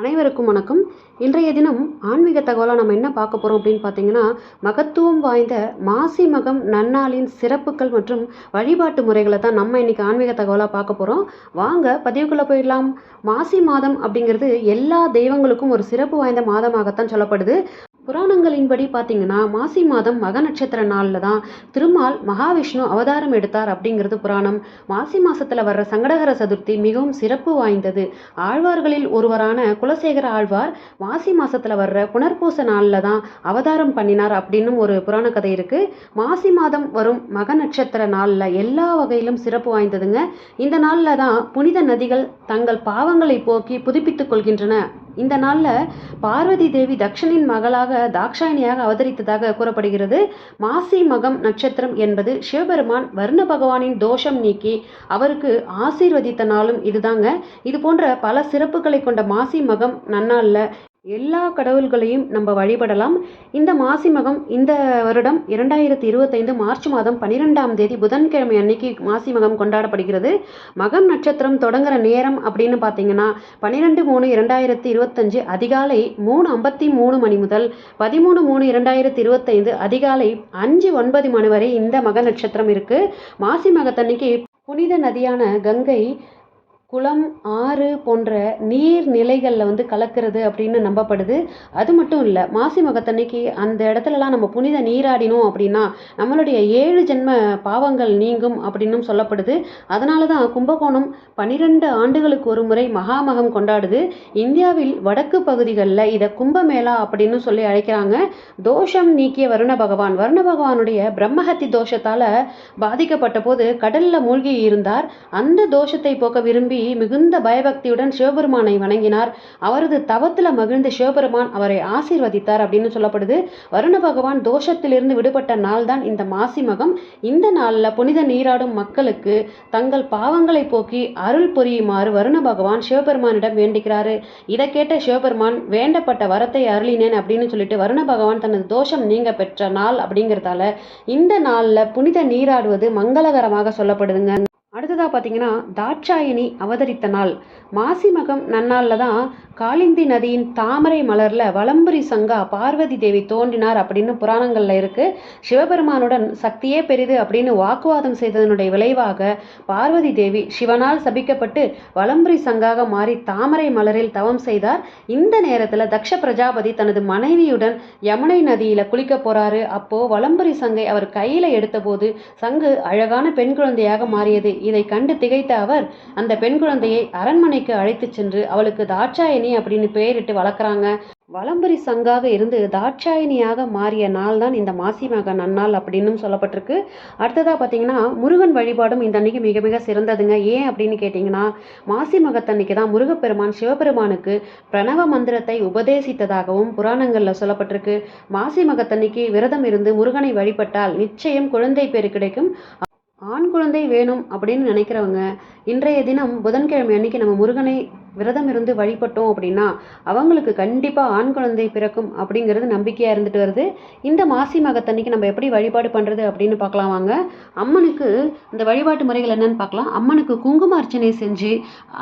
அனைவருக்கும் வணக்கம். இன்றைய தினம் ஆன்மீக தகவலாக நம்ம என்ன பார்க்க போகிறோம் அப்படின்னு பார்த்தீங்கன்னா மகத்துவம் வாய்ந்த மாசி மகம் நன்னாளின் சிறப்புகள் மற்றும் வழிபாட்டு முறைகளை தான் நம்ம இன்றைக்கி ஆன்மீக தகவலாக பார்க்க போகிறோம் வாங்க பதிவுக்குள்ளே போயிடலாம். மாசி மாதம் அப்படிங்கிறது எல்லா தெய்வங்களுக்கும் ஒரு சிறப்பு வாய்ந்த மாதமாகத்தான் சொல்லப்படுது. புராணங்களின்படி பார்த்தீங்கன்னா மாசி மாதம் மக நட்சத்திர நாளில் தான் திருமால் மகாவிஷ்ணு அவதாரம் எடுத்தார் அப்படிங்கிறது புராணம். மாசி மாதத்தில் வர்ற சங்கடகர சதுர்த்தி மிகவும் சிறப்பு வாய்ந்தது. ஆழ்வார்களில் ஒருவரான குலசேகர ஆழ்வார் மாசி மாதத்தில் வர்ற புனர்பூச நாளில் தான் அவதாரம் பண்ணினார் அப்படின்னும் ஒரு புராண கதை இருக்கு. மாசி மாதம் வரும் மக நட்சத்திர நாளில் எல்லா வகையிலும் சிறப்பு வாய்ந்ததுங்க. இந்த நாளில் தான் புனித நதிகள் தங்கள் பாவங்களை போக்கி புதுப்பித்துக் கொள்கின்றன. இந்த நாளில் பார்வதி தேவி தக்ஷனின் மகளாக தாக்ஷாயணியாக அவதரித்ததாக கூறப்படுகிறது. மாசி மகம் நட்சத்திரம் என்பது சிவபெருமான் வர்ண பகவானின் தோஷம் நீக்கி அவருக்கு ஆசீர்வதித்த நாளும் இதுதாங்க. இது போன்ற பல சிறப்புகளை கொண்ட மாசி மகம் நன்னாளில் எல்லா கடவுள்களையும் நம்ம வழிபடலாம். இந்த மாசி மகம் இந்த வருடம் இரண்டாயிரத்தி இருபத்தைந்து மார்ச் மாதம் பன்னிரெண்டாம் தேதி புதன்கிழமை அன்னைக்கு மாசி மகம் கொண்டாடப்படுகிறது. மகம் நட்சத்திரம் தொடங்குற நேரம் அப்படின்னு பார்த்தீங்கன்னா பன்னிரெண்டு மூணு இரண்டாயிரத்தி இருபத்தஞ்சு அதிகாலை மூணு ஐம்பத்தி மூணு மணி முதல் பதிமூணு மூணு இரண்டாயிரத்தி இருபத்தைந்து அதிகாலை அஞ்சு ஒன்பது மணி வரை இந்த மக நட்சத்திரம் இருக்கு. மாசி மகத்தன்னைக்கு புனித நதியான கங்கை குளம் ஆறு போன்ற நீர்நிலைகளில் வந்து கலக்கிறது அப்படின்னு நம்பப்படுது. அது மட்டும் இல்லை மாசி மகத்தன்னைக்கு அந்த இடத்துலலாம் நம்ம புனித நீராடினோம் அப்படின்னா நம்மளுடைய ஏழு ஜென்ம பாவங்கள் நீங்கும் அப்படின்னும் சொல்லப்படுது. அதனால தான் கும்பகோணம் பன்னிரெண்டு ஆண்டுகளுக்கு ஒரு முறை மகாமகம் கொண்டாடுது. இந்தியாவில் வடக்கு பகுதிகளில் இதை கும்பமேளா அப்படின்னு சொல்லி அழைக்கிறாங்க. தோஷம் நீக்கிய வருண பகவான். வருண பகவானுடைய பிரம்மஹத்தி தோஷத்தால் பாதிக்கப்பட்ட போது கடலில் மூழ்கி இருந்தார். அந்த தோஷத்தை போக்க விரும்பி மிகுந்த பயபக்தியுடன் சிவபெருமானை வணங்கினார். அவரது தவத்தில் மகிழ்ந்த சிவபெருமான் அவரை ஆசீர்வதித்தார் அப்படின்னு சொல்லப்படுது. வருண பகவான் தோஷத்திலிருந்து விடுபட்ட நாள் தான் இந்த மாசி மகம். இந்த நாளில் புனித நீராடும் மக்களுக்கு தங்கள் பாவங்களை போக்கி அருள் புரியுமாறு வருண பகவான் சிவபெருமானிடம் வேண்டிக்கிறாரு. இதை கேட்ட சிவபெருமான் வேண்டப்பட்ட வரத்தை அருளினேன் அப்படின்னு சொல்லிட்டு வருண பகவான் தனது தோஷம் நீங்க பெற்ற நாள் அப்படிங்கிறதால இந்த நாளில் புனித நீராடுவது மங்களகரமாக சொல்லப்படுதுங்க. அடுத்ததாக பார்த்தீங்கன்னா தாட்சாயணி அவதரித்த நாள். மாசி மகம் நன்னாளில் தான் காளிந்தி நதியின் தாமரை மலரில் வலம்புரி சங்கா பார்வதி தேவி தோன்றினார் அப்படின்னு புராணங்களில் இருக்குது சிவபெருமானுடன் சக்தியே பெரிது அப்படின்னு வாக்குவாதம் செய்ததனுடைய விளைவாக பார்வதி தேவி சிவனால் சபிக்கப்பட்டு வலம்புரி சங்காக மாறி தாமரை மலரில் தவம் செய்தார். இந்த நேரத்தில் தக்ஷ பிரஜாபதி தனது மனைவியுடன் யமுனை நதியில் குளிக்க போறாரு. அப்போ வலம்புரி சங்கை அவர் கையில் எடுத்தபோது சங்கு அழகான பெண் குழந்தையாக மாறியது. இதை கண்டு திகைத்த அவர் அந்த பெண் குழந்தையை அரண்மனைக்கு அழைத்து சென்று அவளுக்கு தாட்சாயணி அப்படின்னு பெயரிட்டு வளர்க்குறாங்க. வலம்புரி சங்காக இருந்து தாட்சாயணியாக மாறிய நாள் தான் இந்த மாசி மக நன்னாள் அப்படின்னும் சொல்லப்பட்டிருக்கு. அடுத்ததாக பார்த்தீங்கன்னா முருகன் வழிபாடும் இந்த அன்னைக்கு மிக மிக சிறந்ததுங்க. ஏன் அப்படின்னு கேட்டிங்கன்னா மாசி மகத்தன்னைக்கு தான் முருகப்பெருமான் சிவபெருமானுக்கு பிரணவ மந்திரத்தை உபதேசித்ததாகவும் புராணங்களில் சொல்லப்பட்டிருக்கு. மாசி மகத்தன்னைக்கு விரதம் இருந்து முருகனை வழிபட்டால் நிச்சயம் குழந்தை பேர் கிடைக்கும். ஆண் குழந்தை வேணும் அப்படின்னு நினைக்கிறவங்க இன்றைய தினம் புதன்கிழமை அன்னைக்கு நம்ம முருகனை விரதம் இருந்து வழிபட்டோம் அப்படின்னா அவங்களுக்கு கண்டிப்பாக ஆண் குழந்தை பிறக்கும் அப்படிங்கிறது நம்பிக்கையாக இருந்துட்டு வருது. இந்த மாசி மகத்தன்னைக்கு நம்ம எப்படி வழிபாடு பண்ணுறது அப்படின்னு பார்க்கலாம் வாங்க. அம்மனுக்கு இந்த வழிபாட்டு முறைகள் என்னன்னு பார்க்கலாம். அம்மனுக்கு குங்கும அர்ச்சனை செஞ்சு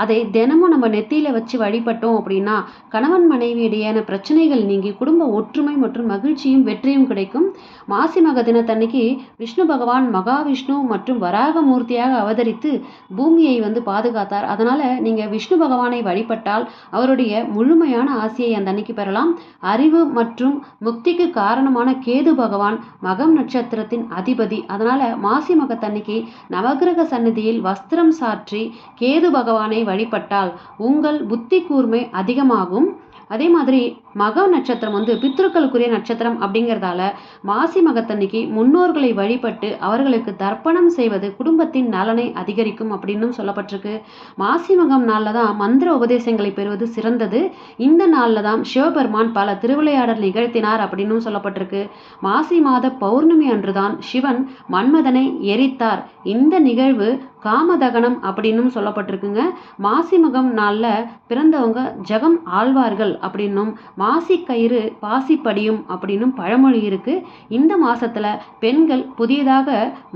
அதை தினமும் நம்ம நெத்தியில் வச்சு வழிபட்டோம் அப்படின்னா கணவன் மனைவி இடையான பிரச்சனைகள் நீங்கி குடும்ப ஒற்றுமை மற்றும் மகிழ்ச்சியும் வெற்றியும் கிடைக்கும். மாசி மக தினத்தன்னைக்கு விஷ்ணு பகவான் மகாவிஷ்ணு மற்றும் வராகமூர்த்தியாக அவதரித்து பூமியை வந்து பாதுகாத்தார். அதனால் நீங்கள் விஷ்ணு பகவானை வழிபட்டால் அவருடைய முழுமையான ஆசையை அந்த அன்னைக்கு பெறலாம். அறிவு மற்றும் முக்திக்கு காரணமான கேது பகவான் மகம் நட்சத்திரத்தின் அதிபதி. அதனால மாசி மகத்தன்னைக்கு நவகிரக சன்னதியில் வஸ்திரம் சாற்றி கேது பகவானை வழிபட்டால் உங்கள் புத்தி கூர்மை அதிகமாகும். அதே மாதிரி மக நட்சத்திரம் வந்து பித்ருக்களுக்குரிய நட்சத்திரம் அப்படிங்கிறதால மாசி மகத்தன்னைக்கு முன்னோர்களை வழிபட்டு அவர்களுக்கு தர்ப்பணம் செய்வது குடும்பத்தின் நலனை அதிகரிக்கும் அப்படின்னும் சொல்லப்பட்டிருக்கு. மாசி மகம் நாளில் தான் மந்திர உபதேசங்களை பெறுவது சிறந்தது. இந்த நாளில் தான் சிவபெருமான் பல திருவிளையாடல் நிகழ்த்தினார் அப்படின்னும் சொல்லப்பட்டிருக்கு. மாசி மாத பௌர்ணமி அன்றுதான் சிவன் மன்மதனை எரித்தார். இந்த நிகழ்வு காமதகனம் அப்படின்னும் சொல்லப்பட்டிருக்குங்க. மாசிமகம் நாளில் பிறந்தவங்க ஜெகம் ஆழ்வார்கள் அப்படின்னும் மாசி கயிறு பாசி படியும் அப்படின்னும் பழமொழி இருக்குது இந்த மாதத்தில் பெண்கள் புதியதாக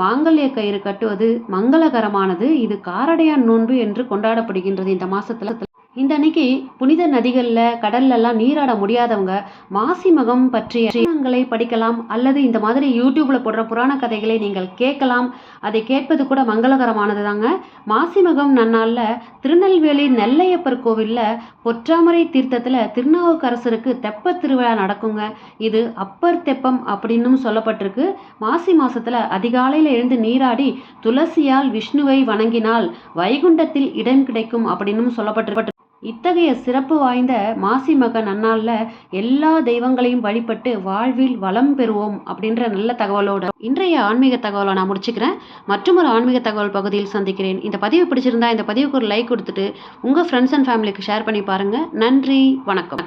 மாங்கல்ய கயிறு கட்டுவது மங்களகரமானது. இது காரடையான் நோன்பு என்று கொண்டாடப்படுகின்றது இந்த மாதத்தில் இந்த அன்னைக்கு புனித நதிகளில் கடல்லலாம் நீராட முடியாதவங்க மாசிமகம் பற்றிய புராணங்களை படிக்கலாம் அல்லது இந்த மாதிரி யூடியூப்பில் போடுற புராண கதைகளை நீங்கள் கேட்கலாம். அதை கேட்பது கூட மங்களகரமானது தாங்க மாசிமகம் நன்னாளில் திருநெல்வேலி நெல்லையப்பர் கோவிலில் பொற்றாமரை தீர்த்தத்தில் திருநாவுக்கரசருக்கு தெப்ப திருவிழா நடக்குங்க. இது அப்பர் தெப்பம் அப்படின்னும் சொல்லப்பட்டிருக்கு. மாசி மாசத்துல அதிகாலையில் எழுந்து நீராடி துளசியால் விஷ்ணுவை வணங்கினால் வைகுண்டத்தில் இடம் கிடைக்கும் அப்படின்னும் சொல்லப்பட்டு இத்தகைய சிறப்பு வாய்ந்த மாசி மக நன்னாளில் எல்லா தெய்வங்களையும் வழிபட்டு வாழ்வில் வளம் பெறுவோம் அப்படின்ற நல்ல தகவலோட இன்றைய ஆன்மீக தகவலை நான் முடிச்சுக்கிறேன். மற்றும் ஒரு ஆன்மீக தகவல் பகுதியில் சந்திக்கிறேன். இந்த பதிவு பிடிச்சிருந்தா இந்த பதிவுக்கு ஒரு லைக் கொடுத்துட்டு உங்கள் ஃப்ரெண்ட்ஸ் அண்ட் ஃபேமிலிக்கு ஷேர் பண்ணி பாருங்கள் நன்றி வணக்கம்.